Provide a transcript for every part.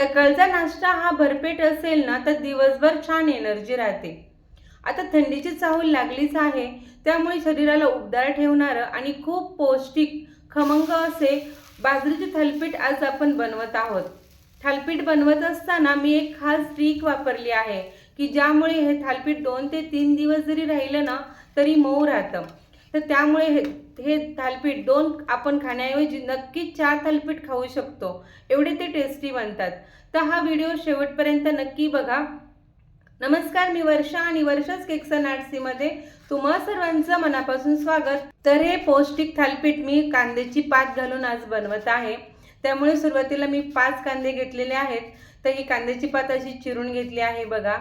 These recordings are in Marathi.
सकाळचा नाश्ता हा भरपेट असेल ना तर दिवसभर छान एनर्जी राहते. आता थंडीची चाहूल लागलीच आहे त्यामुळे शरीराला उबदार ठेवणारं आणि खूप पौष्टिक खमंग असे बाजरीचे थालपीठ आज आपण बनवत आहोत. थालपीठ बनवत असताना मी एक खास ट्रिक वापरली आहे की ज्यामुळे हे थालपीठ दोन ते तीन दिवस जरी राहिलं ना तरी मऊ राहतं. तर त्यामुळे हे हे थालपीठ दोन आपण खाण्याऐवजी नक्की चार थालपीठ खाऊ शकतो. एवढे ते टेस्टी बनतात. तर हा व्हिडिओ शेवटपर्यंत नक्की बघा. नमस्कार मी वर्षा आणि वर्षाच केक्स अँड आर्ट्सीमध्ये तुम्हा सर्वांचं मनापासून स्वागत. तर हे पौष्टिक थालपीठ मी कांद्याची पात घालून आज बनवत आहे. त्यामुळे सुरुवातीला मी पाच कांदे घेतलेले आहेत. तर ही कांद्याची पात अशी चिरून घेतली आहे बघा.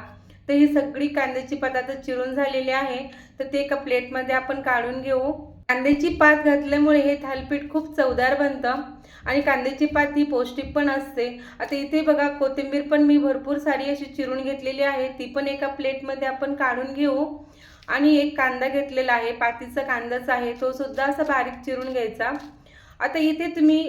तर ही सगळी कांद्याची पात आता चिरून झालेली आहे. तर ते एका प्लेटमध्ये आपण काढून घेऊ. कांद्याची पात घातल्यामुळे हे थालपीठ खूप चवदार बनतं आणि कांद्याची पात ही पौष्टिक पण असते. आता इथे बघा कोथिंबीर पण मी भरपूर सारी अशी चिरून घेतलेली आहे. ती पण एका प्लेटमध्ये आपण काढून घेऊ. आणि एक कांदा घेतलेला आहे पातीचा कांदाच आहे. तो सुद्धा असा बारीक चिरून घ्यायचा. आता इथे तुम्ही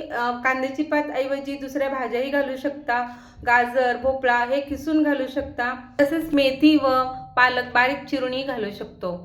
कांद्याची पात ऐवजी दुसऱ्या भाज्याही घालू शकता. गाजर भोपळा हे किसून घालू शकता. तसेच मेथी व पालक बारीक चिरूनही घालू शकतो.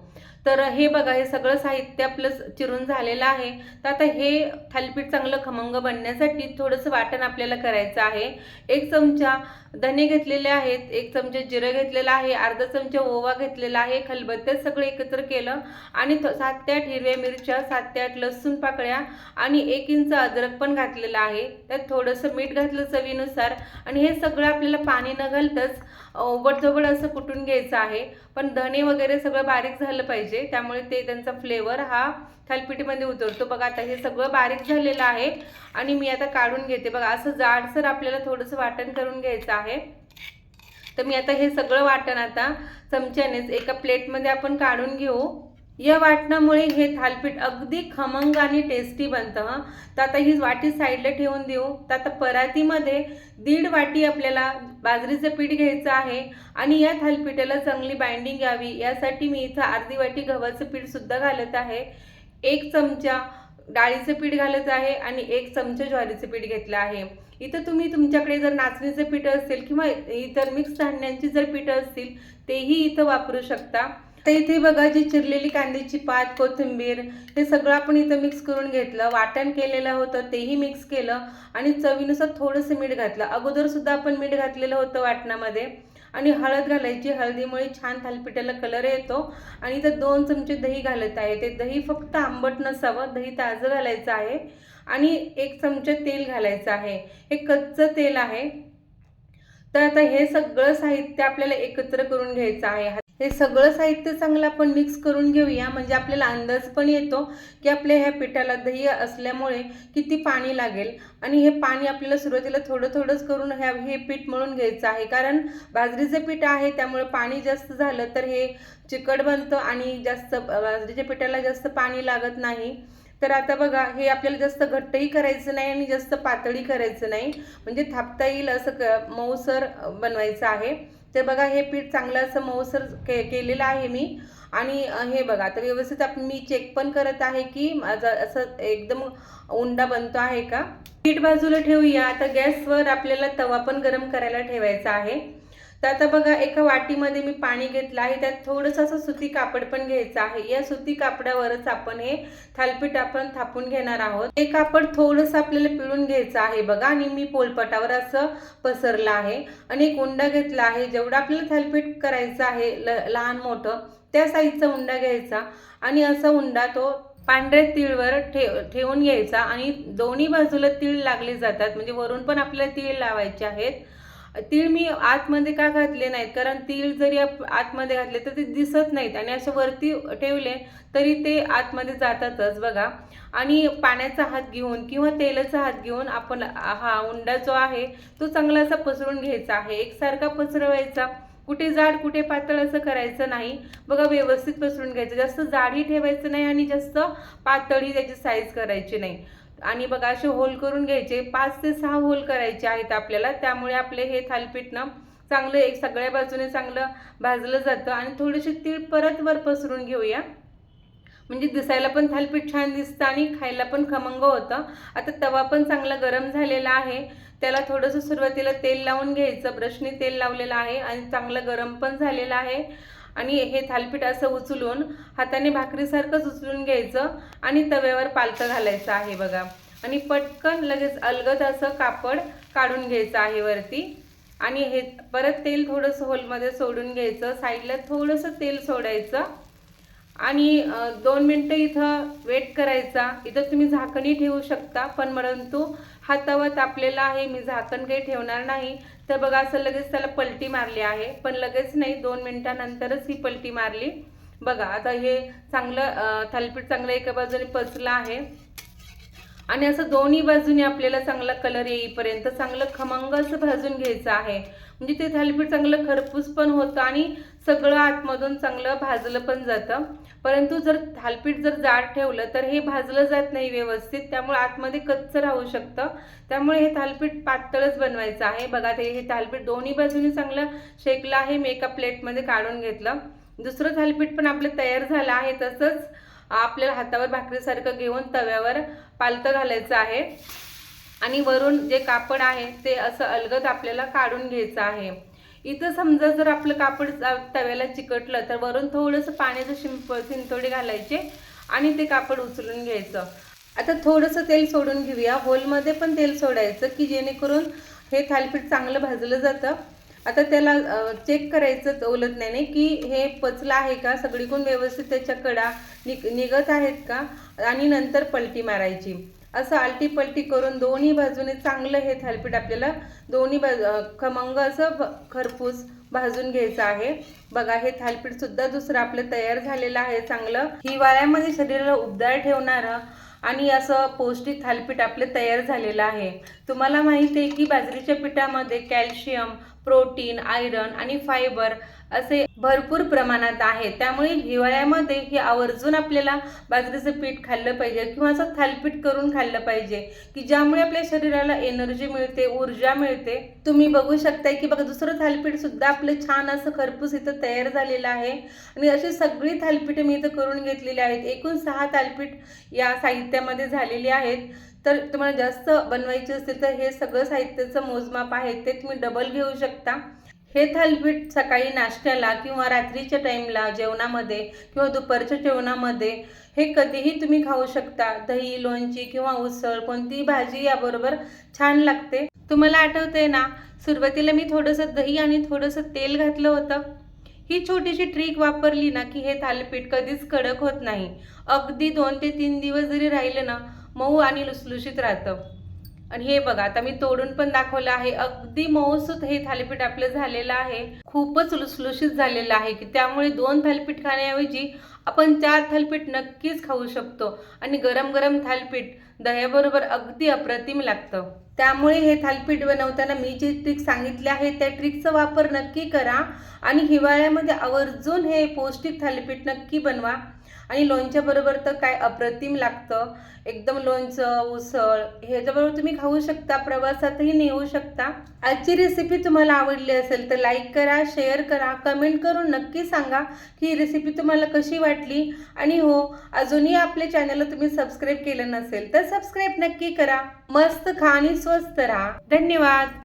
तर हे बघा हे सगळं साहित्य आपलं चिरून झालेलं आहे. तर आता हे थालीपीठ चांगलं खमंग बनण्यासाठी थोडंसं वाटण आपल्याला करायचं आहे. एक चमचा धने घेतलेले आहेत एक चमचा जिरं घेतलेलं आहे अर्धा चमचा ओवा घेतलेला आहे खलबत्त्यात सगळं एकत्र केलं आणि थ- सात ते आठ हिरव्या मिरच्या सात ते आठ लसूण पाकळ्या आणि एक इंच अद्रक पण घातलेलं आहे. त्यात थोडंसं मीठ घातलं चवीनुसार आणि हे सगळं आपल्याला पाणी न घालतंच ओबडधोबड असं कुटून घ्यायचं आहे. पण धणे वगैरे सगळं बारीक झालं पाहिजे. त्यामुळे ते त्यांचा फ्लेवर हा थालपिठीमध्ये उतरतो. बघा आता हे सगळं बारीक झालेलं आहे. आणि मी आता काढून घेते. बघा असं जाडसर आपल्याला थोडंसं वाटण करून घ्यायचं आहे. तर मी आता हे सगळं वाटण आता चमच्यानेच एका प्लेटमध्ये आपण काढून घेऊ. या वाटणामुळे हे थालपीठ अगदी खमंग आणि टेस्टी बनतं हं. तर आता ही वाटी साईडला ठेवून देऊ. तर आता परातीमध्ये दीड वाटी आपल्याला बाजरीचं पीठ घ्यायचं आहे आणि या थालपिठाला चांगली बाइंडिंग यावी. यासाठी मी इथं अर्धी वाटी गव्हाचं पीठसुद्धा घालत आहे. एक चमचा डाळीचं पीठ घालत आहे आणि एक चमचा ज्वारीचं पीठ घेतलं आहे. इथं तुम्ही तुमच्याकडे जर नाचणीचं पीठ असेल किंवा इतर मिक्स धान्यांची जर पीठं असतील तेही इथं वापरू शकता. तर इथे बघा जी चिरलेली कांद्याची पात कोथिंबीर हे सगळं आपण इथं मिक्स करून घेतलं. वाटण केलेलं होतं तेही मिक्स केलं. आणि चवीनुसार थोडंसं मीठ घातलं. अगोदरसुद्धा आपण मीठ घातलेलं होतं वाटणामध्ये. आणि हळद घालायची. हळदीमुळे छान थालपिठाला कलर येतो. आणि इथं दोन चमचे दही घालत आहे. ते दही फक्त आंबट नसावं. दही ताजं घालायचं आहे. आणि एक चमचे तेल घालायचं आहे. हे कच्चं तेल आहे. तर आता हे सगळं साहित्य आपल्याला एकत्र करून घ्यायचं आहे. हे सगळं साहित्य चांगलं आपण मिक्स करून घेऊया. म्हणजे आपल्याला अंदाज पण येतो की आपल्या ह्या पिठाला दही असल्यामुळे किती पाणी लागेल. आणि हे पाणी आपल्याला सुरुवातीला थोडं थोडंच करून ह्या हे पीठ मळून घ्यायचं आहे. कारण बाजरीचं पीठ आहे त्यामुळे पाणी जास्त झालं तर हे चिकट बनतं आणि जास्त बाजरीच्या पिठाला जास्त पाणी लागत नाही. तर आता बघा हे आपल्याला जास्त घट्टही करायचं नाही आणि जास्त पातळी करायचं नाही. म्हणजे थापता येईल असं क मऊसर बनवायचं आहे. तर बघा हे पीठ चांगलं असं मऊसर के केलेलं आहे मी. आणि हे बघा तर व्यवस्थित आपण मी चेक पण करत आहे की माझं असं एकदम उंडा बनतो आहे का? पीठ बाजूला ठेवूया. आता गॅसवर आपल्याला तवा पण गरम करायला ठेवायचा आहे. तर आता बघा एका वाटीमध्ये मी पाणी घेतलं आहे. त्यात थोडंसं असं सुती कापड पण घ्यायचं आहे. या सुती कापडावरच आपण हे थालपीठ आपण थापून घेणार आहोत. हे कापड थोडंसं आपल्याला पिळून घ्यायचं आहे बघा. आणि मी पोलपटावर असं पसरलं आहे. आणि एक उंडा घेतला आहे. जेवढं आपल्याला थालपीठ करायचं आहे ल लहान मोठं त्या साईजचा उंडा घ्यायचा. आणि असा उंडा तो पांढऱ्या तिळवर ठेव ठेवून घ्यायचा. आणि दोन्ही बाजूला तीळ लागले जातात. म्हणजे वरून पण आपल्याला तीळ लावायचे आहेत. तीळ मी आतमध्ये का घातले नाहीत? कारण तीळ जरी आतमध्ये घातले तर ते दिसत नाहीत. आणि असे वरती ठेवले तरी ते आतमध्ये जातातच बघा. आणि पाण्याचा हात घेऊन किंवा तेलाचा हात घेऊन आपण हा उंडा जो आहे तो चांगला असा पसरून घ्यायचा आहे. एकसारखा पसरवायचा. कुठे जाड कुठे पातळ असं करायचं नाही. बघा व्यवस्थित पसरून घ्यायचं. जास्त जाडही ठेवायचं नाही आणि जास्त पातळही त्याची साईज करायची नाही. आणि बघा असे होल करून घ्यायचे. पाच ते सहा होल करायचे आहेत आपल्याला. त्यामुळे आपले हे थालपीठ ना चांगलं एक सगळ्या बाजूने चांगलं भाजलं जातं. आणि थोडेसे तीळ परत वर पसरून घेऊया. म्हणजे दिसायला पण थालीपीठ छान दिसतं आणि खायला पण खमंग होतं. आता तवा पण चांगला गरम झालेला आहे. त्याला थोडंसं सुरुवातीला तेल लावून घ्यायचं. ब्रशने तेल लावलेलं आहे आणि चांगलं गरम पण झालेलं आहे. आणि हे थालीपीठ असं उचलून हाताने भाकरीसारखंच उचलून घ्यायचं आणि तव्यावर पालतं घालायचं आहे बघा. आणि पटकन लगेच अलगद असं कापड काढून घ्यायचं आहे वरती. आणि हे परत तेल थोडंसं होलमध्ये सोडून घ्यायचं. साईडला थोडंसं तेल सोडायचं. आणि दोन मिनटं इथं वेट करायचा. इथं तुम्ही झाकणही ठेवू शकता पण परंतु हा तवा तापलेला आहे मी झाकण काही ठेवणार नाही. तर बघा असं लगेच त्याला पलटी मारली आहे. पण लगेच नाही दोन मिनटानंतरच ही पलटी मारली. बघा आता हे चांगलं थालपीठ थालीपीठ चांगलं एका बाजूने पचलं आहे. आणि असं दोन्ही बाजूने आपल्याला चांगला कलर येईपर्यंत चांगलं खमंग असं भाजून घ्यायचं आहे. म्हणजे ते थालीपीठ चांगलं खरपूस पण होतं आणि सगळं आतमधून चांगलं भाजलं पण जातं. परंतु जर थालपीठ जर जाड ठेवलं तर हे भाजलं जात नाही व्यवस्थित. त्यामुळे आतमध्ये कच्चं राहू शकतं. त्यामुळे हे थालपीठ पातळच बनवायचं आहे. बघा ते हे थालपीठ दोन्ही बाजूनी चांगलं शेकलं आहे. मी एका प्लेटमध्ये काढून घेतलं. दुसरं थालपीठ पण आपलं तयार झालं आहे तसंच. आपल्याला हातावर भाकरीसारखं घेऊन तव्यावर पालतं घालायचं आहे. आणि वरून जे कापड आहे ते असं अलगद आपल्याला काढून घ्यायचं आहे. इथं समजा जर आपलं कापड तव्याला चिकटलं तर वरून थोडंसं पाण्याचं शिंप शिंतोडे घालायचे आणि ते कापड उचलून घ्यायचं. आता थोडंसं तेल सोडून घेऊया. होलमध्ये पण तेल सोडायचं की जेणेकरून हे थालीपीठ चांगलं भाजलं जातं. आता त्याला चेक करायचं ओलत नाही की हे पचलं आहे का? सगळीकडून व्यवस्थित त्याच्या कडा निग निघत आहेत का? आणि नंतर पलटी मारायची. असं आलटी पलटी करून दोन्ही बाजूने चांगलं हे थालपीठ आपल्याला दोन्ही बाजू खमंग असं खरपूस भाजून घ्यायचं आहे. बघा हे थालपीठ सुद्धा दुसरं आपलं तयार झालेलं आहे. चांगलं हिवाळ्यामध्ये शरीराला उबदार ठेवणारं आणि असं पौष्टिक थालपीठ आपले तयार झालेलं आहे. तुम्हाला माहिती आहे की बाजरीच्या पिठामध्ये कॅल्शियम प्रोटीन आयरन आणि फायबर असे भरपूर प्रमाणात आहे. त्यामुळे हिवाळ्यामध्ये हे आवर्जून आपल्याला बाजरीचं पीठ खाल्लं पाहिजे किंवा असं थालपीठ करून खाल्लं पाहिजे की ज्यामुळे आपल्या शरीराला एनर्जी मिळते ऊर्जा मिळते. तुम्ही बघू शकताय की बघा दुसरं थालपीठ सुद्धा आपलं छान असं खरपूस इथं तयार झालेलं आहे. आणि अशी सगळी थालपीठं मी इथं करून घेतलेली आहेत. एकूण सहा थालपीठ या साहित्यामध्ये झालेली आहेत. तर तुम्हाला जास्त बनवायचे असतील तर हे सगळं साहित्याचं मोजमाप आहे. ते तुम्ही डबल घेऊ शकता. हे थालीपीठ सकाळी नाश्त्याला किंवा रात्रीच्या टाईमला जेवणामध्ये किंवा दुपारच्या जेवणामध्ये हे कधीही तुम्ही खाऊ शकता. दही लोणची किंवा उसळ कोणतीही भाजी याबरोबर छान लागते. तुम्हाला आठवतंय ना सुरुवातीला मी थोडंसं दही आणि थोडंसं तेल घातलं होतं. ही छोटीशी ट्रिक वापरली ना की हे थालीपीठ कधीच कडक होत नाही. अगदी दोन ते तीन दिवस जरी राहिलं ना मऊ आणि लुसलुशीत राहतं. आणि हे बघा आता मी तोडून पण दाखवलं आहे. अगदी मऊसूत हे थालीपीठ आपलं झालेलं आहे. खूपच लुसलुशीत झालेलं आहे की त्यामुळे दोन थालीपीठ खाण्याऐवजी आपण चार थालीपीठ नक्कीच खाऊ शकतो. आणि गरम गरम थालीपीठ दह्याबरोबर अगदी अप्रतिम लागतं. त्यामुळे हे थालीपीठ बनवताना मी जी ट्रिक सांगितली आहे त्या ट्रिकचा वापर नक्की करा. आणि हिवाळ्यामध्ये आवर्जून हे पौष्टिक थालीपीठ नक्की बनवा. आणि लोणच्याबरोबर तर काय अप्रतिम लागतं. एकदम लोणचं उसळ ह्याच्याबरोबर तुम्ही खाऊ शकता प्रवासातही नेऊ शकता. आजची रेसिपी तुम्हाला आवडली असेल तर लाईक करा शेअर करा कमेंट करून नक्की सांगा की ही रेसिपी तुम्हाला कशी वाटली. आणि हो अजूनही आपल्या चॅनलला तुम्ही सबस्क्राईब केलं नसेल तर सबस्क्राईब नक्की करा. मस्त खा आणि स्वस्त राहा. धन्यवाद.